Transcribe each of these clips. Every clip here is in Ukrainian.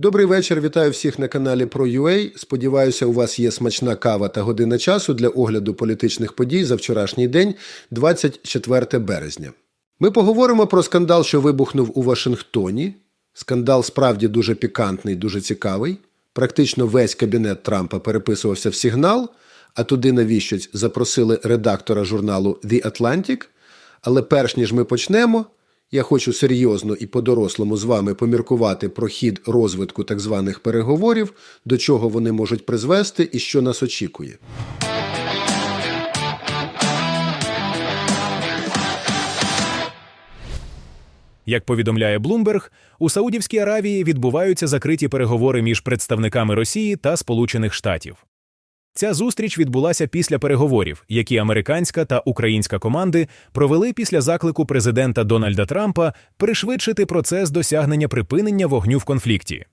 Добрий вечір, вітаю всіх на каналі ProUA. Сподіваюся, у вас є смачна кава та година часу для огляду політичних подій за вчорашній день, 24 березня. Ми поговоримо про скандал, що вибухнув у Вашингтоні. Скандал справді дуже пікантний, дуже цікавий. Практично весь кабінет Трампа переписувався в сигнал, а туди навіщось запросили редактора журналу The Atlantic. Але перш ніж ми почнемо, я хочу серйозно і по-дорослому з вами поміркувати про хід розвитку так званих переговорів, до чого вони можуть призвести і що нас очікує. Як повідомляє Bloomberg, у Саудівській Аравії відбуваються закриті переговори між представниками Росії та Сполучених Штатів. Ця зустріч відбулася після переговорів, які американська та українська команди провели після заклику президента Дональда Трампа пришвидшити процес досягнення припинення вогню в конфлікті.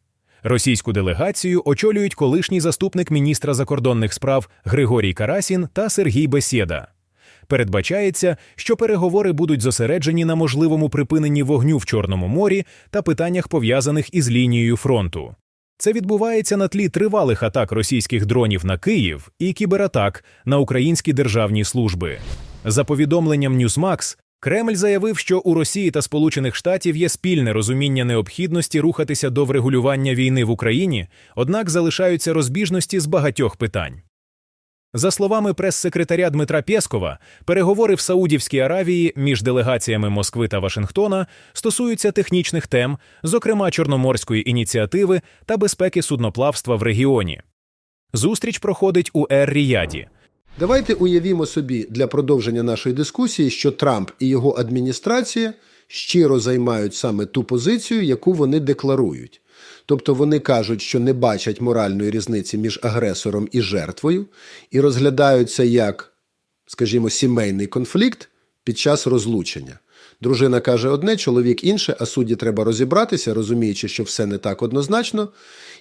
Російську делегацію очолюють колишній заступник міністра закордонних справ Григорій Карасін та Сергій Бесєда. Передбачається, що переговори будуть зосереджені на можливому припиненні вогню в Чорному морі та питаннях пов'язаних із лінією фронту. Це відбувається на тлі тривалих атак російських дронів на Київ і кібератак на українські державні служби. За повідомленням Newsmax, Кремль заявив, що у Росії та Сполучених Штатів є спільне розуміння необхідності рухатися до врегулювання війни в Україні, однак залишаються розбіжності з багатьох питань. За словами прес-секретаря Дмитра Пєскова, переговори в Саудівській Аравії між делегаціями Москви та Вашингтона стосуються технічних тем, зокрема Чорноморської ініціативи та безпеки судноплавства в регіоні. Зустріч проходить у Ер-Ріяді. Давайте уявімо собі для продовження нашої дискусії, що Трамп і його адміністрація щиро займають саме ту позицію, яку вони декларують. Тобто вони кажуть, що не бачать моральної різниці між агресором і жертвою, і розглядаються як, скажімо, сімейний конфлікт під час розлучення. Дружина каже одне, чоловік інше, а судді треба розібратися, розуміючи, що все не так однозначно,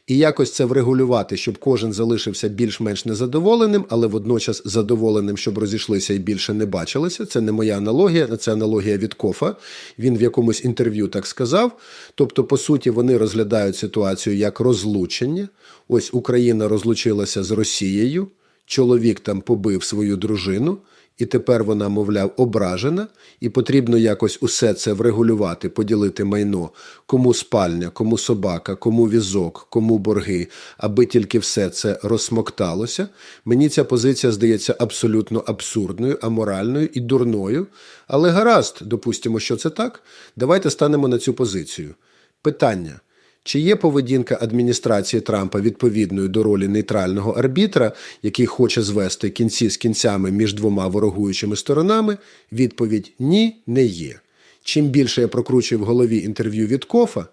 і якось це врегулювати, щоб кожен залишився більш-менш незадоволеним, але водночас задоволеним, щоб розійшлися і більше не бачилися. Це не моя аналогія, це аналогія від Кофа. Він в якомусь інтерв'ю так сказав. Тобто, по суті, вони розглядають ситуацію як розлучення. Ось Україна розлучилася з Росією, чоловік там побив свою дружину. І тепер вона, мовляв, ображена, і потрібно якось усе це врегулювати, поділити майно, кому спальня, кому собака, кому візок, кому борги, аби тільки все це розсмокталося. Мені ця позиція здається абсолютно абсурдною, аморальною і дурною. Але гаразд, допустимо, що це так. Давайте станемо на цю позицію. Питання. Чи є поведінка адміністрації Трампа відповідною до ролі нейтрального арбітра, який хоче звести кінці з кінцями між двома ворогуючими сторонами? Відповідь ні, не є. Чим більше я прокручую в голові інтерв'ю від Кофа,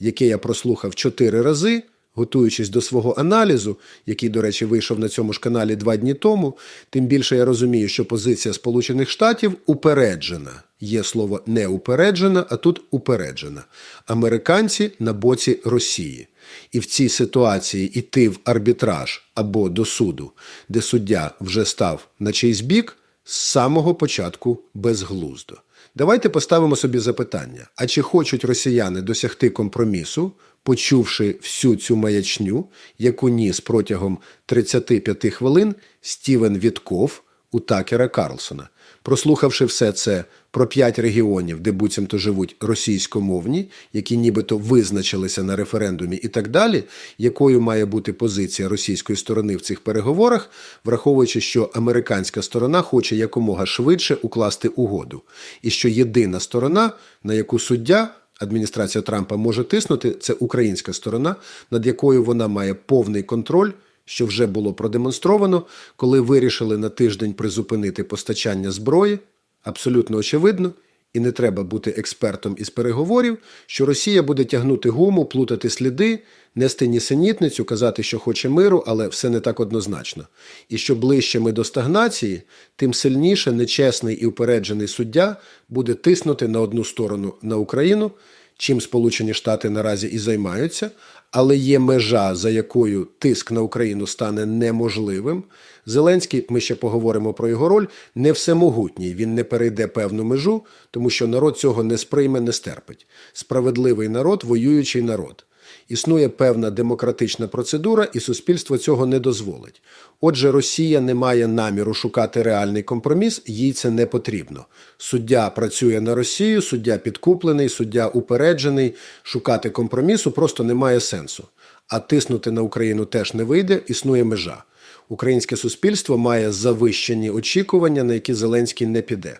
яке я прослухав чотири рази, готуючись до свого аналізу, який, до речі, вийшов на цьому ж каналі два дні тому, тим більше я розумію, що позиція Сполучених Штатів упереджена. Є слово не упереджена, а тут упереджена. Американці на боці Росії. І в цій ситуації йти в арбітраж або до суду, де суддя вже став на чийсь бік, з самого початку безглуздо. Давайте поставимо собі запитання: а чи хочуть росіяни досягти компромісу, почувши всю цю маячню, яку ніс протягом 35 хвилин Стівен Вітков у Такера Карлсона? Прослухавши все це про п'ять регіонів, де буцімто живуть російськомовні, які нібито визначилися на референдумі і так далі, якою має бути позиція російської сторони в цих переговорах, враховуючи, що американська сторона хоче якомога швидше укласти угоду, і що єдина сторона, на яку суддя. Адміністрація Трампа може тиснути, це українська сторона, над якою вона має повний контроль, що вже було продемонстровано, коли вирішили на тиждень призупинити постачання зброї. Абсолютно очевидно, і не треба бути експертом із переговорів, що Росія буде тягнути гуму, плутати сліди, нести нісенітницю, казати, що хоче миру, але все не так однозначно. І що ближче ми до стагнації, тим сильніше нечесний і упереджений суддя буде тиснути на одну сторону на Україну, чим Сполучені Штати наразі і займаються, але є межа, за якою тиск на Україну стане неможливим. Зеленський, ми ще поговоримо про його роль, не всемогутній. Він не перейде певну межу, тому що народ цього не сприйме, не стерпить. Справедливий народ, воюючий народ. Існує певна демократична процедура, і суспільство цього не дозволить. Отже, Росія не має наміру шукати реальний компроміс, їй це не потрібно. Суддя працює на Росію, суддя підкуплений, суддя упереджений. Шукати компромісу просто немає сенсу. А тиснути на Україну теж не вийде, існує межа. Українське суспільство має завищені очікування, на які Зеленський не піде.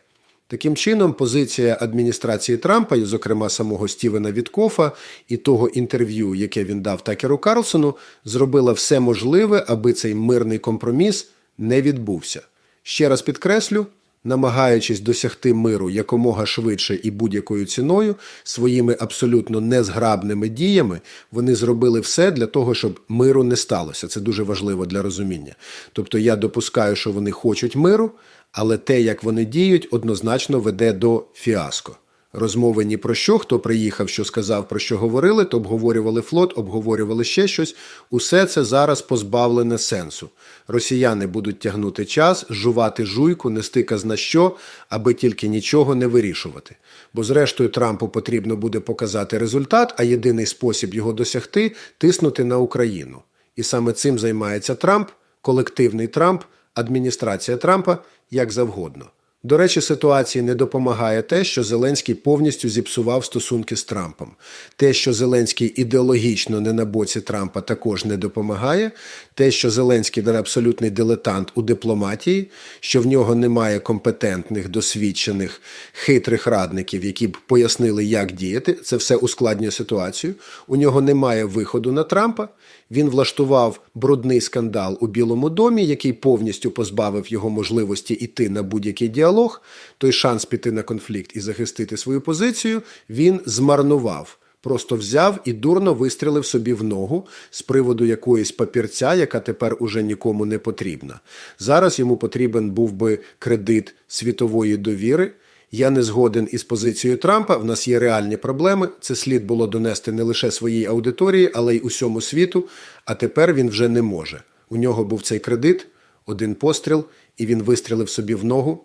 Таким чином, позиція адміністрації Трампа, і, зокрема самого Стівена Віткофа, і того інтерв'ю, яке він дав Такеру Карлсону, зробила все можливе, аби цей мирний компроміс не відбувся. Ще раз підкреслю, намагаючись досягти миру якомога швидше і будь-якою ціною, своїми абсолютно незграбними діями вони зробили все для того, щоб миру не сталося. Це дуже важливо для розуміння. Тобто я допускаю, що вони хочуть миру, але те, як вони діють, однозначно веде до фіаско. Розмови ні про що, хто приїхав, що сказав, про що говорили, то обговорювали флот, обговорювали ще щось. Усе це зараз позбавлене сенсу. Росіяни будуть тягнути час, жувати жуйку, нести казна що, аби тільки нічого не вирішувати. Бо, зрештою, Трампу потрібно буде показати результат, а єдиний спосіб його досягти тиснути на Україну. І саме цим займається Трамп, колективний Трамп, адміністрація Трампа, як завгодно. До речі, ситуації не допомагає те, що Зеленський повністю зіпсував стосунки з Трампом. Те, що Зеленський ідеологічно не на боці Трампа, також не допомагає. Те, що Зеленський абсолютний дилетант у дипломатії, що в нього немає компетентних, досвідчених, хитрих радників, які б пояснили, як діяти. Це все ускладнює ситуацію. У нього немає виходу на Трампа. Він влаштував брудний скандал у Білому домі, який повністю позбавив його можливості йти на будь-який діалог. Той шанс піти на конфлікт і захистити свою позицію він змарнував. Просто взяв і дурно вистрілив собі в ногу з приводу якоїсь папірця, яка тепер уже нікому не потрібна. Зараз йому потрібен був би кредит світової довіри. Я не згоден із позицією Трампа. В нас є реальні проблеми. Це слід було донести не лише своїй аудиторії, але й усьому світу. А тепер він вже не може. У нього був цей кредит, один постріл, і він вистрілив собі в ногу.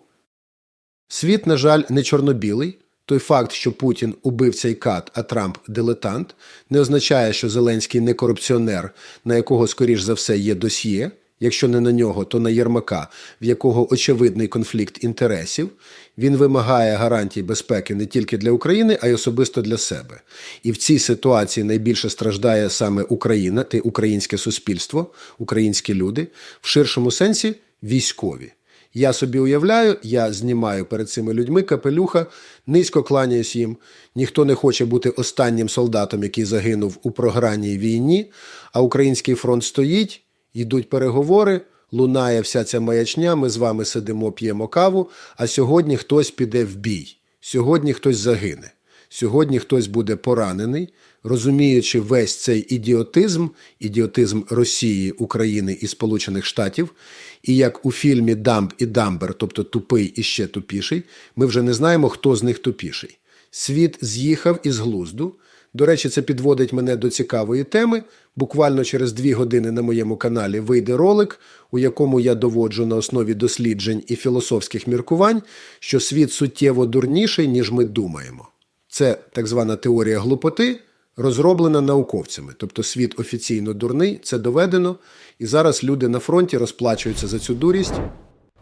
Світ, на жаль, не чорно-білий. Той факт, що Путін убив цей кат, а Трамп дилетант, не означає, що Зеленський не корупціонер, на якого, скоріш за все, є досьє. Якщо не на нього, то на Єрмака, в якого очевидний конфлікт інтересів. Він вимагає гарантій безпеки не тільки для України, а й особисто для себе. І в цій ситуації найбільше страждає саме Україна, те українське суспільство, українські люди, в ширшому сенсі військові. Я собі уявляю, я знімаю перед цими людьми капелюха, низько кланяюсь їм. Ніхто не хоче бути останнім солдатом, який загинув у програнній війні, а український фронт стоїть, йдуть переговори, лунає вся ця маячня, ми з вами сидимо, п'ємо каву, а сьогодні хтось піде в бій, сьогодні хтось загине. Сьогодні хтось буде поранений, розуміючи весь цей ідіотизм, ідіотизм Росії, України і Сполучених Штатів, і як у фільмі Дамб і Дамбер, тобто тупий і ще тупіший, ми вже не знаємо, хто з них тупіший. Світ з'їхав із глузду. До речі, це підводить мене до цікавої теми. Буквально через дві години на моєму каналі вийде ролик, у якому я доводжу на основі досліджень і філософських міркувань, що світ суттєво дурніший, ніж ми думаємо. Це так звана теорія глупоти, розроблена науковцями. Тобто світ офіційно дурний, це доведено, і зараз люди на фронті розплачуються за цю дурість.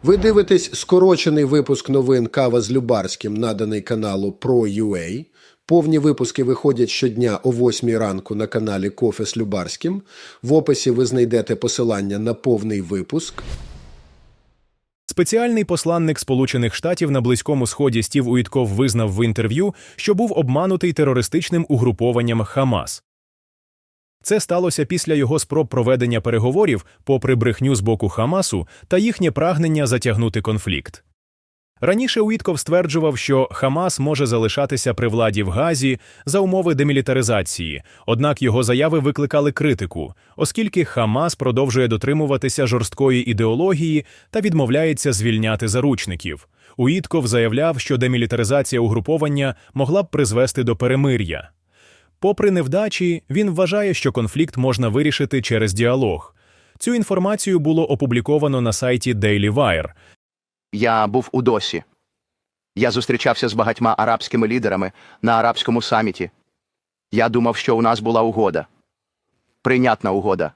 Ви дивитесь скорочений випуск новин Кава з Любарським, наданий каналу Pro.ua. Повні випуски виходять щодня о 8 ранку на каналі Кофе з Любарським. В описі ви знайдете посилання на повний випуск. Спеціальний посланник Сполучених Штатів на Близькому Сході Стів Уітков визнав в інтерв'ю, що був обманутий терористичним угрупованням Хамас. Це сталося після його спроб проведення переговорів, попри брехню з боку Хамасу та їхнє прагнення затягнути конфлікт. Раніше Уітков стверджував, що Хамас може залишатися при владі в Газі за умови демілітаризації, однак його заяви викликали критику, оскільки Хамас продовжує дотримуватися жорсткої ідеології та відмовляється звільняти заручників. Уітков заявляв, що демілітаризація угруповання могла б призвести до перемир'я. Попри невдачі, він вважає, що конфлікт можна вирішити через діалог. Цю інформацію було опубліковано на сайті Daily Wire, Я був у Досі. Я зустрічався з багатьма арабськими лідерами на арабському саміті. Я думав, що у нас була угода. прийнятна угода.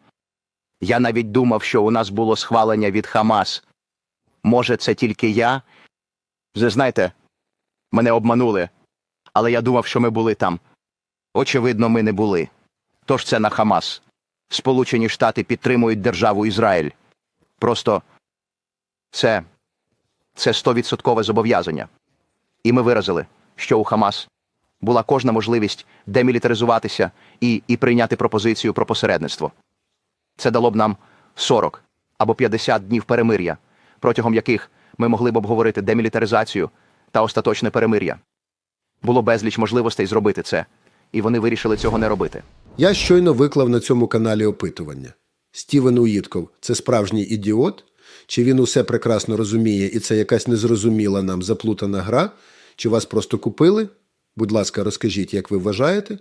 Я навіть думав, що у нас було схвалення від Хамас. Може, це тільки я? Ви знаєте, мене обманули, але я думав, що ми були там. Очевидно, ми не були. Тож це на Хамас. Сполучені Штати підтримують державу Ізраїль. Просто це, це стовідсоткове зобов'язання. І ми виразили, що у Хамас була кожна можливість демілітаризуватися і, і прийняти пропозицію про посередництво. Це дало б нам 40 або 50 днів перемир'я, протягом яких ми могли б обговорити демілітаризацію та остаточне перемир'я. Було безліч можливостей зробити це, і вони вирішили цього не робити. Я щойно виклав на цьому каналі опитування. Стівен Уїтков – це справжній ідіот? Чи він усе прекрасно розуміє і це якась незрозуміла нам заплутана гра? Чи вас просто купили? Будь ласка, розкажіть, як ви вважаєте?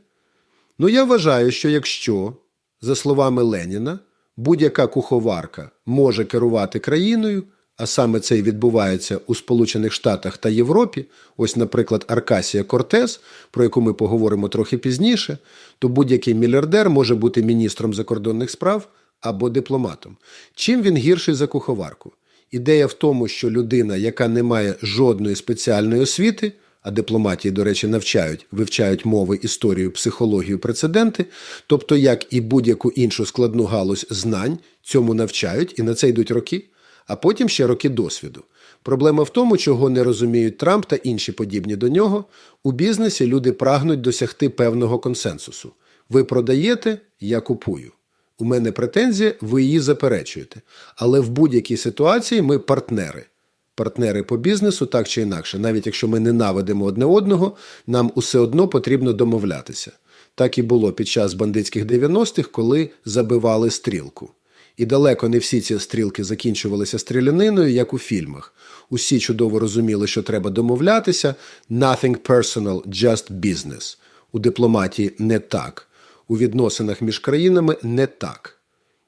Ну, я вважаю, що якщо, за словами Леніна, будь-яка куховарка може керувати країною, а саме це і відбувається у Сполучених Штатах та Європі, ось, наприклад, Аркасія Кортес, про яку ми поговоримо трохи пізніше, то будь-який мільярдер може бути міністром закордонних справ або дипломатом. Чим він гірший за куховарку? Ідея в тому, що людина, яка не має жодної спеціальної освіти, а дипломатії, до речі, навчають, вивчають мови, історію, психологію, прецеденти, тобто як і будь-яку іншу складну галузь знань, цьому навчають і на це йдуть роки, а потім ще роки досвіду. Проблема в тому, чого не розуміють Трамп та інші подібні до нього. У бізнесі люди прагнуть досягти певного консенсусу. Ви продаєте, я купую. У мене претензія, ви її заперечуєте. Але в будь-якій ситуації ми партнери. Партнери по бізнесу так чи інакше. Навіть якщо ми ненавидимо одне одного, нам усе одно потрібно домовлятися. Так і було під час бандитських 90-х, коли забивали стрілку. І далеко не всі ці стрілки закінчувалися стріляниною, як у фільмах. Усі чудово розуміли, що треба домовлятися. Nothing personal, just business. У дипломатії не так. У відносинах між країнами не так.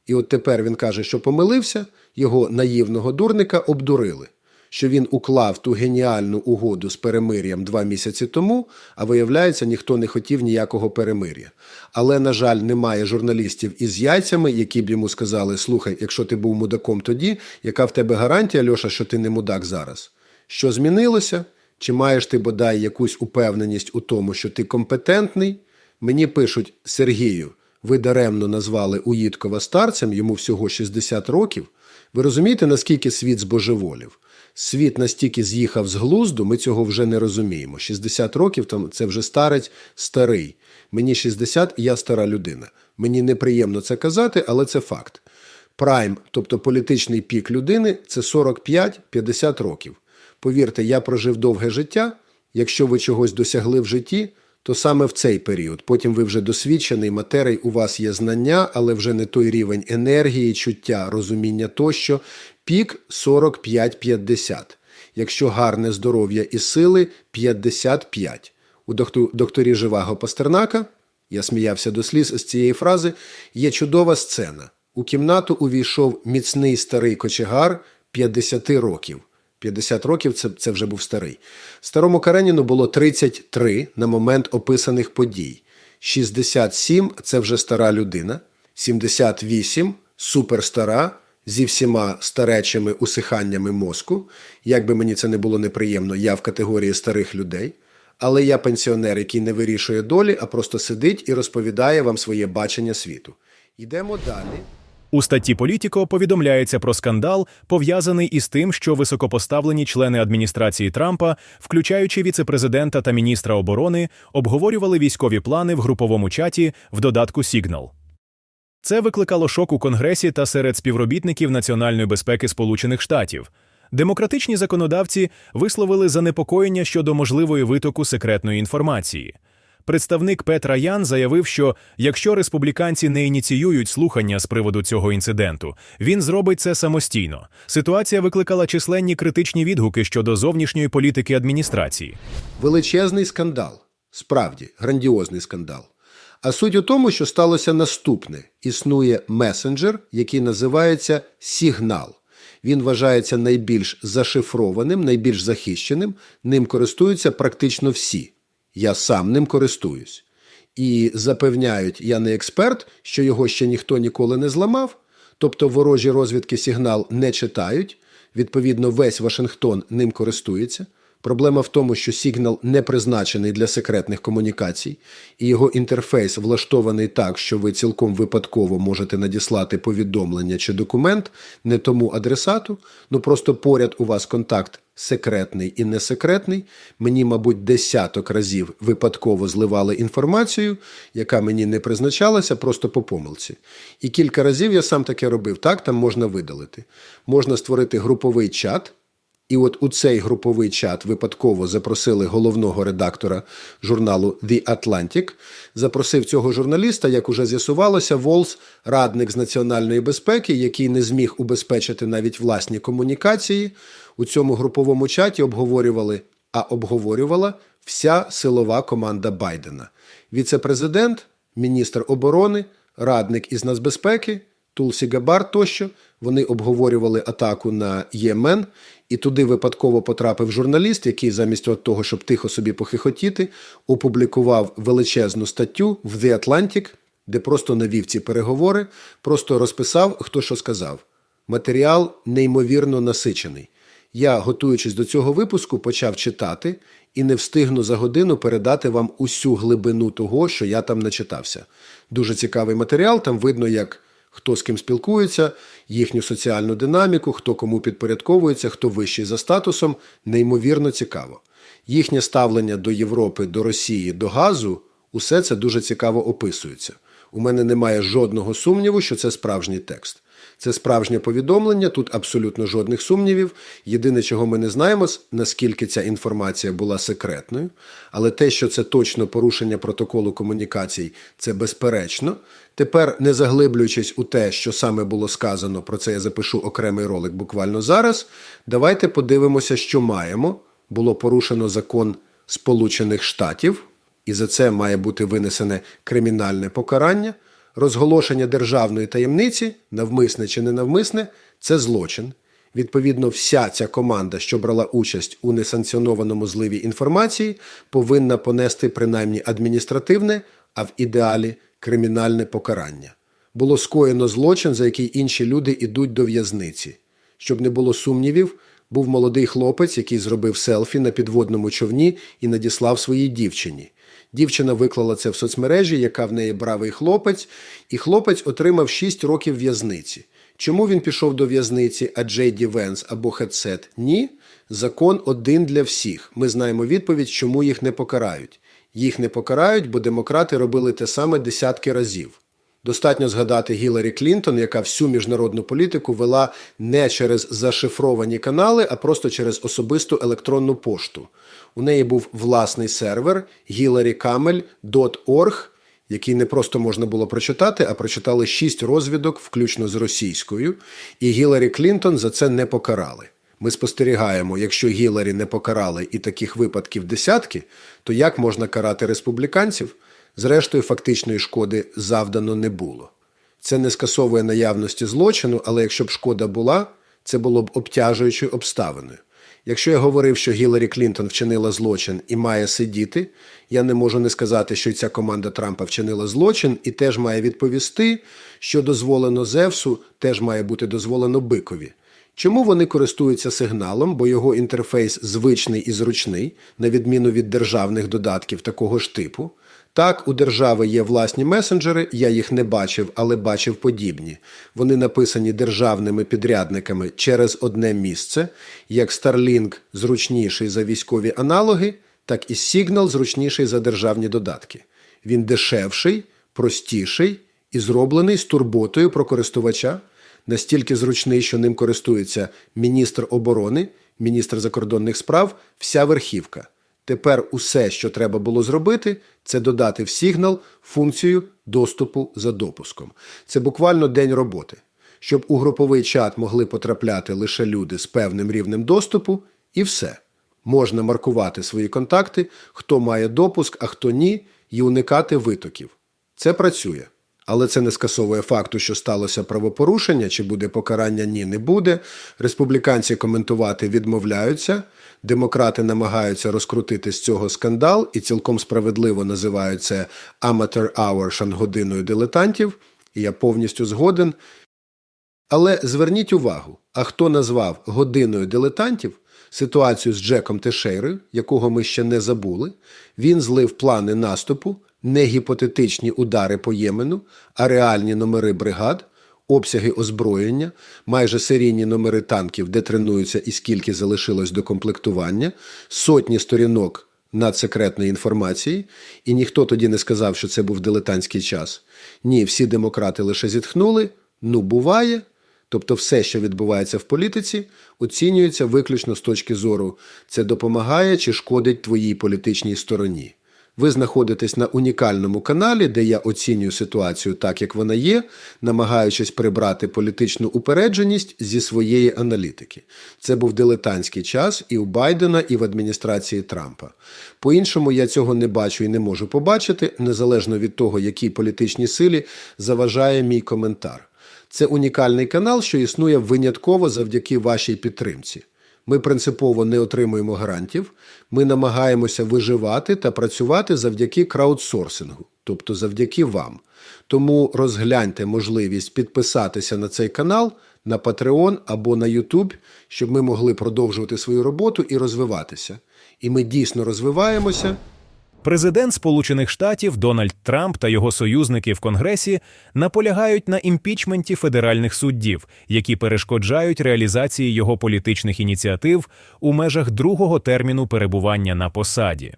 І от тепер він каже, що помилився, його наївного дурника обдурили, що він уклав ту геніальну угоду з перемир'ям два місяці тому, а виявляється, ніхто не хотів ніякого перемир'я. Але, на жаль, немає журналістів із яйцями, які б йому сказали: слухай, якщо ти був мудаком тоді, яка в тебе гарантія, Льоша, що ти не мудак зараз? Що змінилося? Чи маєш ти бодай якусь упевненість у тому, що ти компетентний? Мені пишуть Сергію, ви даремно назвали Уїткова старцем, йому всього 60 років. Ви розумієте, наскільки світ збожеволів? Світ настільки з'їхав з глузду, ми цього вже не розуміємо. 60 років там це вже старець старий. Мені 60, я стара людина. Мені неприємно це казати, але це факт. Прайм, тобто політичний пік людини, це 45-50 років. Повірте, я прожив довге життя. Якщо ви чогось досягли в житті, то саме в цей період. Потім ви вже досвідчений матерій, у вас є знання, але вже не той рівень енергії, чуття, розуміння тощо. Пік 45-50. Якщо гарне здоров'я і сили 55. У докторі Живаго Пастернака, я сміявся до сліз з цієї фрази, є чудова сцена. У кімнату увійшов міцний старий кочегар 50 років. 50 років це, це вже був старий. Старому Кареніну було 33 на момент описаних подій. 67 це вже стара людина. 78 суперстара зі всіма старечими усиханнями мозку. Як би мені це не було неприємно, я в категорії старих людей. Але я пенсіонер, який не вирішує долі, а просто сидить і розповідає вам своє бачення світу. Йдемо далі. У статті Політіко повідомляється про скандал, пов'язаний із тим, що високопоставлені члени адміністрації Трампа, включаючи віцепрезидента та міністра оборони, обговорювали військові плани в груповому чаті в додатку Signal. Це викликало шок у Конгресі та серед співробітників національної безпеки Сполучених Штатів. Демократичні законодавці висловили занепокоєння щодо можливої витоку секретної інформації. Представник Петра Ян заявив, що якщо республіканці не ініціюють слухання з приводу цього інциденту, він зробить це самостійно. Ситуація викликала численні критичні відгуки щодо зовнішньої політики адміністрації. Величезний скандал. Справді, грандіозний скандал. А суть у тому, що сталося наступне: існує месенджер, який називається Сігнал. Він вважається найбільш зашифрованим, найбільш захищеним. Ним користуються практично всі. Я сам ним користуюсь. і запевняють, я не експерт, що його ще ніхто ніколи не зламав, тобто ворожі розвідки сигнал не читають, відповідно, весь Вашингтон ним користується. Проблема в тому, що сигнал не призначений для секретних комунікацій, і його інтерфейс влаштований так, що ви цілком випадково можете надіслати повідомлення чи документ не тому адресату. Ну просто поряд у вас контакт секретний і несекретний. Мені, мабуть, десяток разів випадково зливали інформацію, яка мені не призначалася, просто по помилці. І кілька разів я сам таке робив. Так, там можна видалити. Можна створити груповий чат. І от у цей груповий чат випадково запросили головного редактора журналу The Atlantic. Запросив цього журналіста, як уже з'ясувалося, Волс, радник з національної безпеки, який не зміг убезпечити навіть власні комунікації. У цьому груповому чаті обговорювали, а обговорювала вся силова команда Байдена: віце-президент, міністр оборони, радник із нацбезпеки. Тулсі Габар тощо вони обговорювали атаку на Ємен, і туди випадково потрапив журналіст, який замість того, щоб тихо собі похихотіти, опублікував величезну статтю в The Atlantic, де просто навів ці переговори, просто розписав, хто що сказав. Матеріал неймовірно насичений. Я, готуючись до цього випуску, почав читати і не встигну за годину передати вам усю глибину того, що я там начитався. Дуже цікавий матеріал, там видно, як хто з ким спілкується, їхню соціальну динаміку, хто кому підпорядковується, хто вищий за статусом, неймовірно цікаво. Їхнє ставлення до Європи, до Росії, до газу усе це дуже цікаво описується. У мене немає жодного сумніву, що це справжній текст. Це справжнє повідомлення, тут абсолютно жодних сумнівів. Єдине, чого ми не знаємо, наскільки ця інформація була секретною, але те, що це точно порушення протоколу комунікацій, це безперечно. Тепер, не заглиблюючись у те, що саме було сказано, про це я запишу окремий ролик буквально зараз. Давайте подивимося, що маємо. Було порушено закон Сполучених Штатів, і за це має бути винесене кримінальне покарання. Розголошення державної таємниці, навмисне чи ненавмисне, це злочин. Відповідно, вся ця команда, що брала участь у несанкціонованому зливі інформації, повинна понести принаймні адміністративне, а в ідеалі кримінальне покарання. Було скоєно злочин, за який інші люди йдуть до в'язниці. Щоб не було сумнівів, був молодий хлопець, який зробив селфі на підводному човні і надіслав своїй дівчині. Дівчина виклала це в соцмережі, яка в неї бравий хлопець, і хлопець отримав 6 років в'язниці. Чому він пішов до в'язниці, а Джей Ді Венс або Хедсет? Ні. Закон один для всіх. Ми знаємо відповідь, чому їх не покарають. Їх не покарають, бо демократи робили те саме десятки разів. Достатньо згадати Гіларі Клінтон, яка всю міжнародну політику вела не через зашифровані канали, а просто через особисту електронну пошту. У неї був власний сервер hillarycamel.org, який не просто можна було прочитати, а прочитали шість розвідок, включно з російською, і Гіларі Клінтон за це не покарали. Ми спостерігаємо, якщо Гіларі не покарали і таких випадків десятки, то як можна карати республіканців? Зрештою, фактичної шкоди завдано не було. Це не скасовує наявності злочину, але якщо б шкода була, це було б обтяжуючою обставиною. Якщо я говорив, що Гіларі Клінтон вчинила злочин і має сидіти, я не можу не сказати, що ця команда Трампа вчинила злочин і теж має відповісти, що дозволено Зевсу, теж має бути дозволено бикові. Чому вони користуються сигналом, бо його інтерфейс звичний і зручний, на відміну від державних додатків такого ж типу? Так, у держави є власні месенджери, я їх не бачив, але бачив подібні. Вони написані державними підрядниками через одне місце, як Starlink зручніший за військові аналоги, так і Signal зручніший за державні додатки. Він дешевший, простіший і зроблений з турботою про користувача, настільки зручний, що ним користується міністр оборони, міністр закордонних справ, вся верхівка. Тепер усе, що треба було зробити, це додати в сигнал функцію доступу за допуском. Це буквально день роботи, щоб у груповий чат могли потрапляти лише люди з певним рівнем доступу, і все. Можна маркувати свої контакти, хто має допуск, а хто ні, і уникати витоків. Це працює. Але це не скасовує факту, що сталося правопорушення, чи буде покарання ні, не буде. Республіканці коментувати відмовляються. Демократи намагаються розкрутити з цього скандал і цілком справедливо називають це amateur hour шангодиною дилетантів. І я повністю згоден. Але зверніть увагу, а хто назвав годиною дилетантів ситуацію з Джеком Тешейрою, якого ми ще не забули, він злив плани наступу, не гіпотетичні удари по Ємену, а реальні номери бригад, обсяги озброєння, майже серійні номери танків, де тренуються і скільки залишилось до комплектування, сотні сторінок надсекретної інформації, і ніхто тоді не сказав, що це був дилетантський час. Ні, всі демократи лише зітхнули. Ну, буває. Тобто все, що відбувається в політиці, оцінюється виключно з точки зору це допомагає чи шкодить твоїй політичній стороні. Ви знаходитесь на унікальному каналі, де я оцінюю ситуацію так, як вона є, намагаючись прибрати політичну упередженість зі своєї аналітики. Це був дилетантський час і у Байдена, і в адміністрації Трампа. По-іншому я цього не бачу і не можу побачити, незалежно від того, якій політичній силі заважає мій коментар. Це унікальний канал, що існує винятково завдяки вашій підтримці. Ми принципово не отримуємо грантів, ми намагаємося виживати та працювати завдяки краудсорсингу, тобто завдяки вам. Тому розгляньте можливість підписатися на цей канал на Patreon або на YouTube, щоб ми могли продовжувати свою роботу і розвиватися. І ми дійсно розвиваємося. Президент Сполучених Штатів Дональд Трамп та його союзники в Конгресі наполягають на імпічменті федеральних суддів, які перешкоджають реалізації його політичних ініціатив у межах другого терміну перебування на посаді.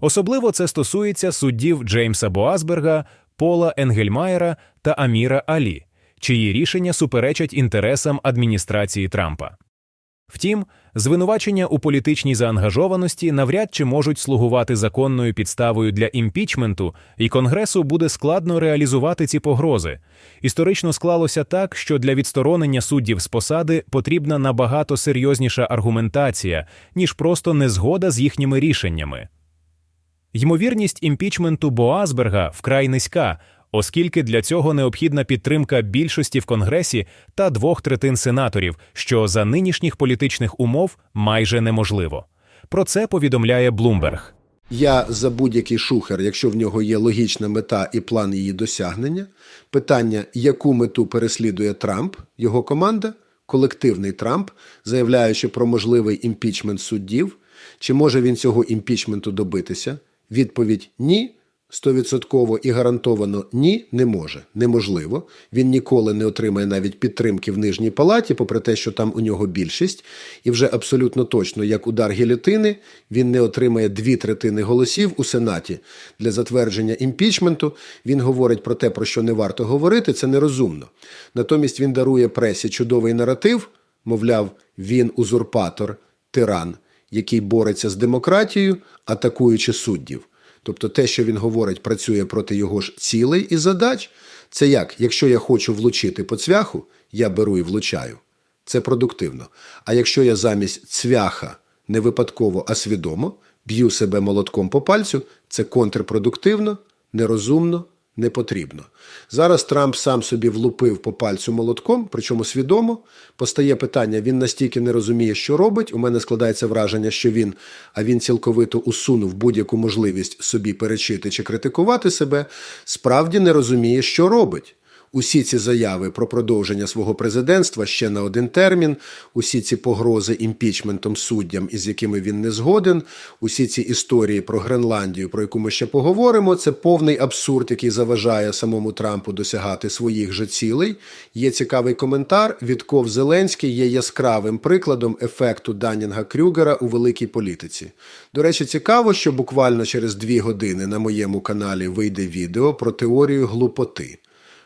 Особливо це стосується суддів Джеймса Боасберга, Пола Енгельмаєра та Аміра Алі, чиї рішення суперечать інтересам адміністрації Трампа. Втім, звинувачення у політичній заангажованості навряд чи можуть слугувати законною підставою для імпічменту, і Конгресу буде складно реалізувати ці погрози. Історично склалося так, що для відсторонення суддів з посади потрібна набагато серйозніша аргументація, ніж просто незгода з їхніми рішеннями. Ймовірність імпічменту Боасберга вкрай низька, оскільки для цього необхідна підтримка більшості в Конгресі та двох третин сенаторів, що за нинішніх політичних умов майже неможливо. Про це повідомляє Блумберг. Я за будь-який шухер, якщо в нього є логічна мета і план її досягнення. Питання, яку мету переслідує Трамп, його команда, колективний Трамп, заявляючи про можливий імпічмент суддів, чи може він цього імпічменту добитися? Відповідь ні. Стовідсотково і гарантовано ні, не може. Неможливо. Він ніколи не отримає навіть підтримки в нижній палаті, попри те, що там у нього більшість. І вже абсолютно точно, як удар гілітини, він не отримає дві третини голосів у Сенаті для затвердження імпічменту. Він говорить про те, про що не варто говорити. Це нерозумно. Натомість він дарує пресі чудовий наратив, мовляв, він узурпатор, тиран, який бореться з демократією, атакуючи суддів. Тобто те, що він говорить, працює проти його ж цілей і задач. Це як, якщо я хочу влучити по цвяху, я беру і влучаю. Це продуктивно. А якщо я замість цвяха не випадково, а свідомо б'ю себе молотком по пальцю, це контрпродуктивно, нерозумно, не потрібно. Зараз Трамп сам собі влупив по пальцю молотком, причому свідомо. Постає питання: він настільки не розуміє, що робить. У мене складається враження, що він, а він цілковито усунув будь-яку можливість собі перечити чи критикувати себе, справді не розуміє, що робить. Усі ці заяви про продовження свого президентства ще на один термін, усі ці погрози імпічментом суддям, із якими він не згоден, усі ці історії про Гренландію, про яку ми ще поговоримо, це повний абсурд, який заважає самому Трампу досягати своїх же цілей. Є цікавий коментар. Вітков Зеленський є яскравим прикладом ефекту Данінга Крюгера у великій політиці. До речі, цікаво, що буквально через дві години на моєму каналі вийде відео про теорію глупоти.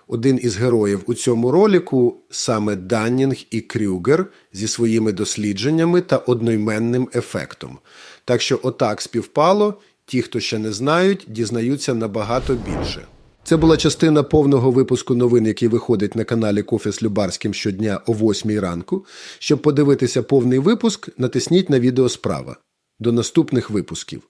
Один із героїв у цьому ролику саме Даннінг і Крюгер зі своїми дослідженнями та одноіменним ефектом. Так що отак співпало, ті, хто ще не знають, дізнаються набагато більше. Це була частина повного випуску новин, який виходить на каналі Кофе з Любарським щодня о 8 ранку. Щоб подивитися повний випуск, натисніть на відео справа. До наступних випусків.